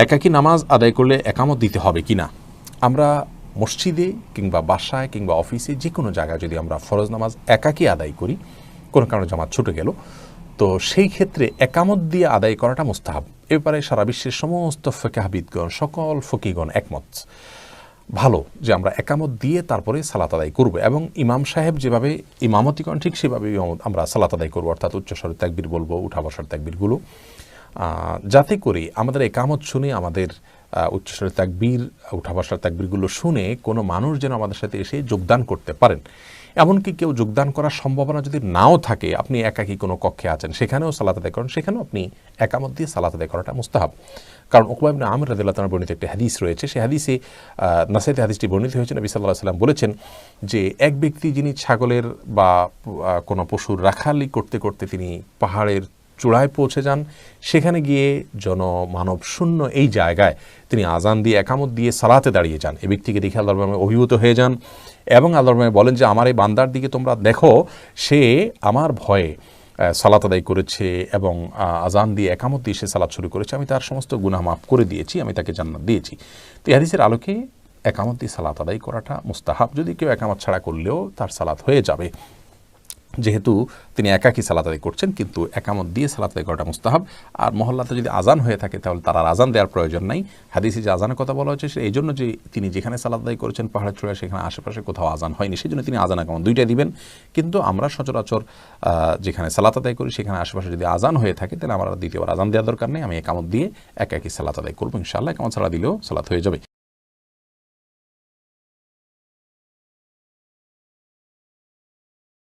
একাকী নামাজ আদায় করলে একামত দিতে হবে কি না? আমরা মসজিদে কিংবা বাসায় কিংবা অফিসে যে কোনো জায়গায় যদি আমরা ফরজ নামাজ একাকী আদায় করি, কোনো কারণে জামাত ছুটে গেল, তো সেই ক্ষেত্রে একামত দিয়ে আদায় করাটা মুস্তাহাব। এ ব্যাপারে সারা বিশ্বের সমস্ত ফেকাহাবিদগণ, সকল ফকিগণ একমত। ভালো যে আমরা একামত দিয়ে তারপরে সালাত আদায় করব এবং ইমাম সাহেব যেভাবে ইমামতি করেন, ঠিক সেভাবে আমরা সালাত আদায় করব, অর্থাৎ উচ্চস্বরের ত্যাকবির বলব উঠা বসার ত্যাকবিরগুলো যাতে করে আমাদের একামত শুনে আমাদের উচ্চস্বরের তাকবীর উঠা বসার তাকবীরগুলো শুনে কোনো মানুষ যেন আমাদের সাথে এসে যোগদান করতে পারেন। এমনকি কেউ যোগদান করার সম্ভাবনা যদি নাও থাকে, আপনি একাকী কোনো কক্ষে আছেন, সেখানেও সালাত আদায় করেন, সেখানেও আপনি একামত দিয়ে সালাত আদায় করাটা মুস্তাহাব। কারণ ওকবাইবিন আমির রাদিল্লাহ বর্ণিত একটি হাদিস রয়েছে সেই হাদিসে নাসাইতে হাদিসটি বর্ণিত হয়েছে, নবী সাল্লাহ সাল্লাম বলেছেন যে, এক ব্যক্তি যিনি ছাগলের বা কোনো পশুর রাখালি করতে করতে তিনি পাহাড়ের চূড়ায় পৌঁছে যান। সেখানে গিয়ে জনমানব শূন্য এই জায়গায় তিনি আজান দিয়ে একামত দিয়ে সালাতে দাঁড়িয়ে যান। এ ব্যক্তিকে দেখে আল্লাহ রহমান অভিভূত হয়ে যান এবং আল্লাহ রহমান বলেন যে, আমার এই বান্দার দিকে তোমরা দেখো, সে আমার ভয়ে সালাত আদায় করেছে এবং আজান দিয়ে একামত দিয়ে সে সালাত শুরু করেছে। আমি তার সমস্ত গুনাহ মাফ করে দিয়েছি, আমি তাকে জান্নাত দিয়েছি। তো এই হাদিসের আলোকে একামত দিয়ে সালাত আদায় করাটা মুস্তাহাব। যদি কেউ একামত ছাড়া করলেও তার সালাত হয়ে যাবে। যেহেতু তিনি একাকী সালাত আদায় করছেন, কিন্তু একামত দিয়ে সালাত আদায় করাটা মুস্তাহাব। আর মহল্লাতে যদি আজান হয়ে থাকে, তাহলে তার আজান দেওয়ার প্রয়োজন নাই। হাদিসে যে আজানের কথা বলা হচ্ছে এই জন্য যে তিনি যেখানে সালাত আদায় করেছেন পাহাড়ের চূড়ায়, সেখানে আশেপাশে কোথাও আজান হয়নি। সেই জন্য তিনি আজান একামত দুইটাই দিবেন। কিন্তু আমরা সচরাচর যেখানে সালাত আদায় করি, সেখানে আশেপাশে যদি আজান হয়ে থাকে, তাহলে আমার দ্বিতীয়বার আজান দেওয়ার দরকার নেই। আমি একামত দিয়ে একাকী সালাত আদায় করব, ইনশাআল্লাহ। একামত সালা দিলেও সালাত হয়ে যাবে।